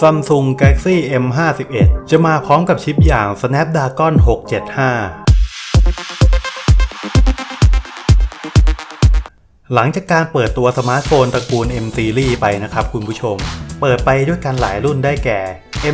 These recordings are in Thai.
Samsung Galaxy M51 จะมาพร้อมกับชิปอย่าง Snapdragon 675หลังจากการเปิดตัวสมาร์ทโฟนตระกูล M Series ไปนะครับคุณผู้ชม เปิดไปด้วยกันหลายรุ่นได้แก่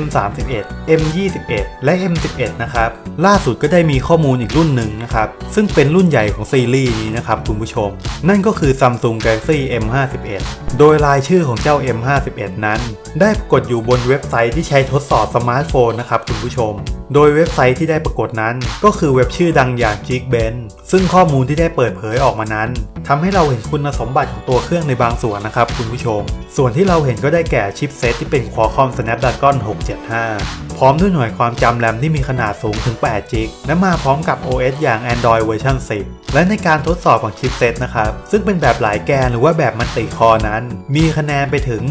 M31 M21 และ M11 นะครับ ล่าสุดก็ได้มีข้อมูลอีกรุ่นหนึ่งนะครับ ซึ่งเป็นรุ่นใหญ่ของซีรีส์นี้นะครับคุณผู้ชม นั่นก็คือ Samsung Galaxy M51 โดยรายชื่อของเจ้า M51 นั้น ได้ปรากฏอยู่บนเว็บไซต์ที่ใช้ทดสอบสมาร์ทโฟนนะครับคุณผู้ชม โดยเว็บไซต์ที่ได้ปรากฏนั้น ก็คือเว็บชื่อดังอย่าง Geekbench ซึ่งข้อมูลที่ได้เปิดเผยออกมานั้นทำให้เราเห็นคุณสมบัติของตัวเครื่องในบางส่วนนะครับคุณผู้ชม ส่วนที่เราเห็นก็ได้แก่ชิปเซตที่เป็น Qualcomm Snapdragon 675 พร้อมด้วยหน่วยความจำแรมที่มีขนาดสูงถึง8 g b และมาพร้อมกับ OS อย่าง Android เวอร์ชัน10 และในการทดสอบของชิปเซตนะครับซึ่งเป็นแบบหลายแกนหรือว่าแบบมันติคอนั้นมีคะแนนไปถึง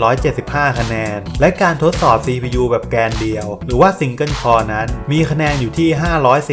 1,775 คะแนน และการทดสอบ CPU แบบแกนเดียว หรือว่า Single Core นั้น มีคะแนนอยู่ที่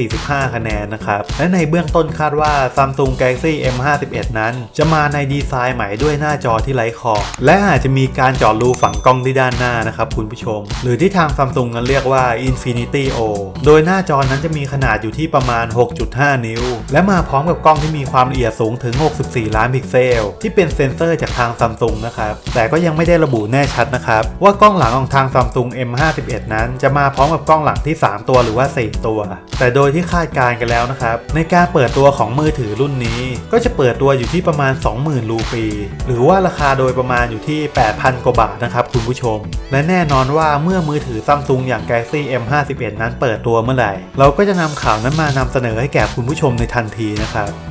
545 คะแนนนะครับ และในเบื้องต้นคาดว่า Samsung Galaxy M51 นั้น จะมาในดีไซน์ใหม่ด้วยหน้าจอที่ไร้ขอบและอาจจะมีการเจาะรูฝังกล้องที่ด้านหน้านะครับคุณผู้ชม หรือที่ทาง Samsung นั้นเรียกว่า Infinity O โดยหน้าจอนั้นจะมีขนาดอยู่ที่ประมาณ 6.5 นิ้ว และมาพร้อมกับกล้องที่มีความละเอียดสูงถึง 64 ล้านพิกเซล ที่เป็นเซ็นเซอร์จากาง Samsung นะครับแต่ก็ยังไม่ได้ระบุแน่ชัดนะครับว่ากล้องหลังของทาง Samsung M51 นั้น จะมาพร้อมกับกล้องหลังที่ 3 ตัวหรือว่า 4 ตัว แต่โดยที่คาดการณ์กันแล้วนะครับในการเปิดตัวของมือถือรุ่นนี้ ก็จะเปิดตัวอยู่ที่ประมาณ 20,000รูปีหรือว่าราคาโดยประมาณอยู่ที่ 8,000 กว่าบาทนะครับคุณผู้ชม และแน่นอนว่าเมื่อมือถือ Samsung อย่าง Galaxy M51 นั้นเปิดตัวเมื่อไหร่ เราก็จะนำข่าวนั้นมานำเสนอให้แก่คุณผู้ชมในทันทีนะครับ